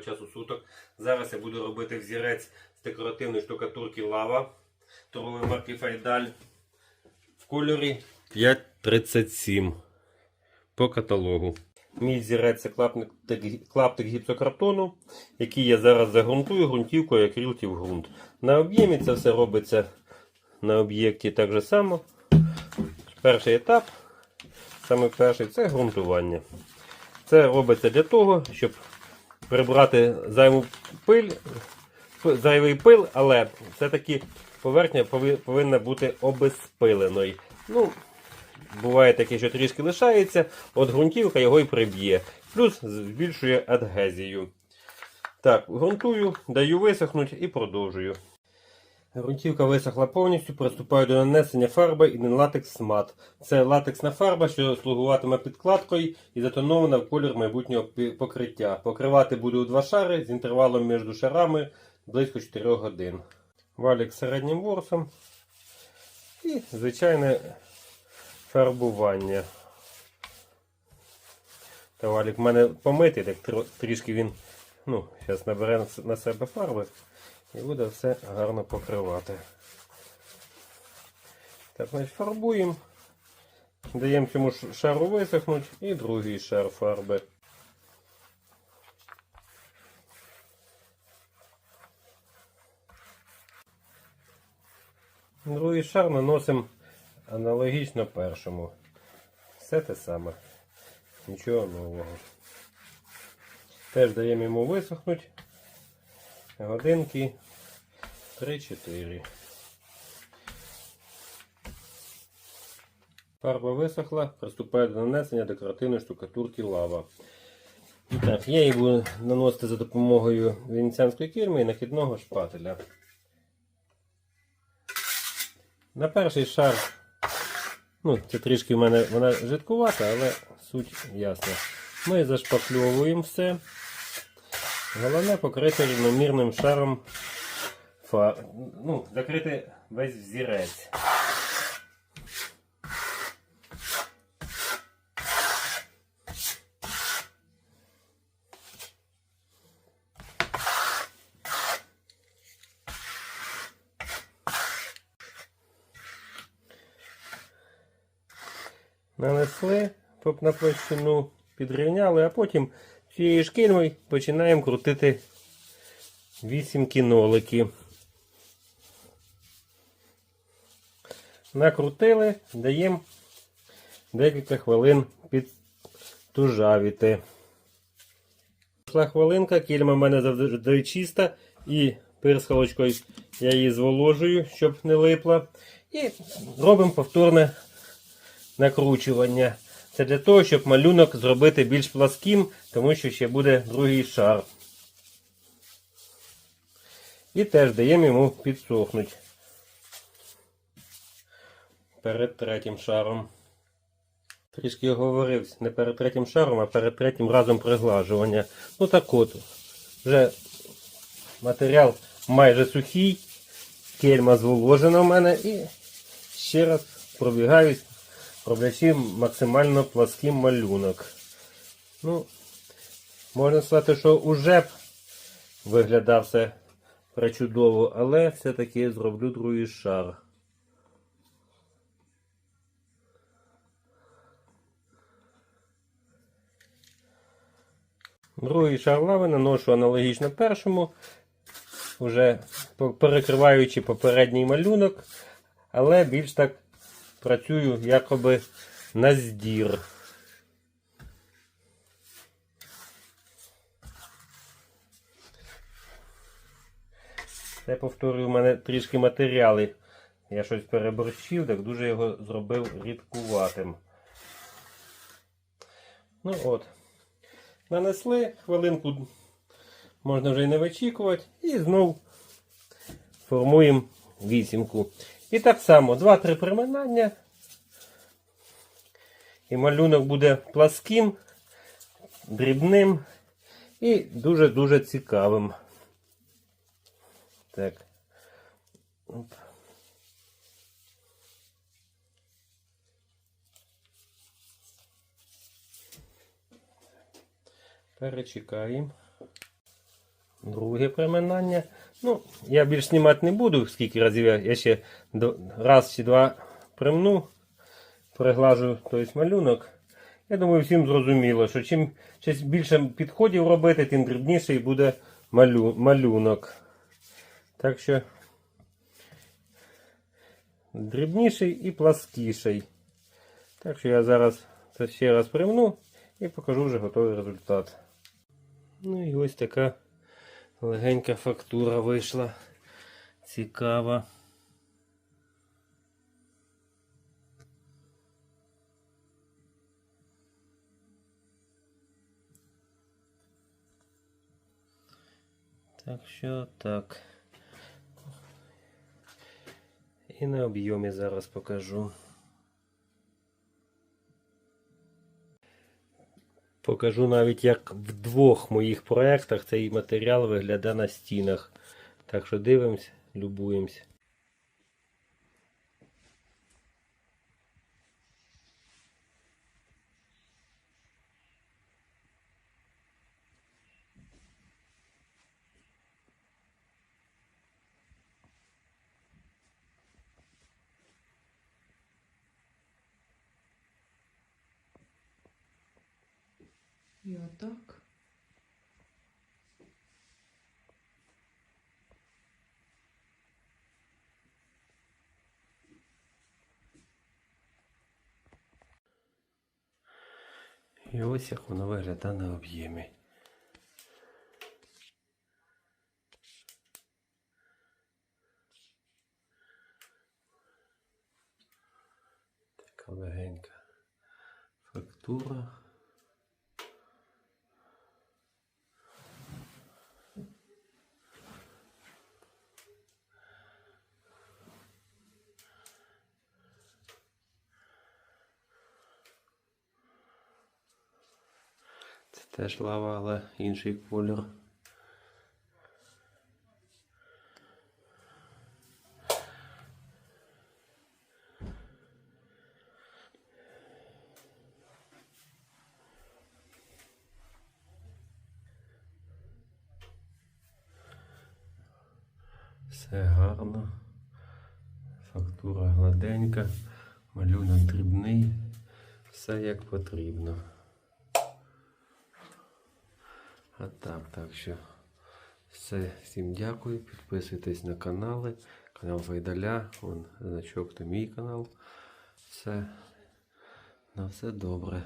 часу суток. Зараз я буду робити взірець з декоративної штукатурки лава торгової марки Файдаль в кольорі 537 по каталогу. Мій зірець це клаптик, клаптик гіпсокартону, який я зараз загрунтую ґрунтівкою акрилтів ґрунт. На об'ємі це все робиться на об'єкті так же само. Перший етап, саме перший це ґрунтування. Це робиться для того, щоб прибрати зайву пиль, зайвий пил, але все-таки поверхня повинна бути обезпиленою. Ну, буває таке, що трішки лишається, от ґрунтівка його і приб'є. Плюс збільшує адгезію. Так, ґрунтую, даю висохнути і продовжую. Грунтівка висохла повністю, приступаю до нанесення фарби і латекс мат. Це латексна фарба, що слугуватиме підкладкою і затонована в колір майбутнього покриття. Покривати буду у два шари з інтервалом між шарами близько 4 годин. Валік середнім ворсом і звичайне фарбування. Та валік в мене помитий, так трішки він ну, зараз набере на себе фарби. І буде все гарно покривати. Так, значить, фарбуємо. Даємо цьому шару висохнути і другий шар фарби. Другий шар наносимо аналогічно першому. Все те саме. Нічого нового. Теж даємо йому висохнути годинки 3-4. Фарба висохла, приступаю до нанесення декоративної штукатурки лава. І так, я її буду наносити за допомогою венеціанської кірми і накидного шпателя. На перший шар, ну, це трішки в мене вона жидкувата, але суть ясна. Ми зашпакльовуємо все. Головне покрити рівномірним шаром фар... ну, закрити весь взірець. Нанесли на площину, підрівняли, а потім цією шкільмою починаємо крутити вісім кінолики. Накрутили, даємо декілька хвилин підтужавіти. Пішла хвилинка, кільма в мене завжди чиста і пирскалочкою я її зволожую, щоб не липла. І робимо повторне накручування. Це для того, щоб малюнок зробити більш пласким, тому що ще буде другий шар. І теж даємо йому підсохнути перед третім шаром. Трішки говорив не перед третім шаром, а перед третім разом приглажування. Ну так от, вже матеріал майже сухий, кельма зволожена в мене і ще раз пробігаюсь роблячи максимально пласким малюнок. Ну, можна сказати, що уже б виглядав все пречудово, але все-таки зроблю другий шар. Другий шар лави наношу аналогічно першому, вже перекриваючи попередній малюнок, але більш так працюю якоби на здір. Це повторюю, у мене трішки матеріали. Я щось переборщив, так дуже його зробив рідкуватим. Ну от. Нанесли, хвилинку можна вже й не вичікувати. І знов формуємо вісімку. І так само 2-3 приминання. І малюнок буде пласким, дрібним і дуже-дуже цікавим. Так. Оп. Перечекаємо. друге приминання. Ну, я більш знімати не буду, скільки разів я, я ще раз чи два примну, приглажу той малюнок. Я думаю, всім зрозуміло, що чим більше підходів робити, тим дрібніший буде малю, малюнок. Так що дрібніший і пласкіший. Так що я зараз це ще раз примну і покажу вже готовий результат. Ну і ось така легенька фактура вийшла. Цікава. Так що так. І на об'ємі зараз покажу. Покажу навіть, як в двох моїх проєктах цей матеріал виглядає на стінах. Так що дивимось, любуємось. І отак. І ось як воно виглядає на об'ємі. Така легенька фактура. Це теж лава, але інший колір. Все гарно. Фактура гладенька, малюнок дрібний, все як потрібно. А так, так що все, всім дякую. Підписуйтесь на канали. Канал Файдаля, вон значок то мій канал. Все. На все добре.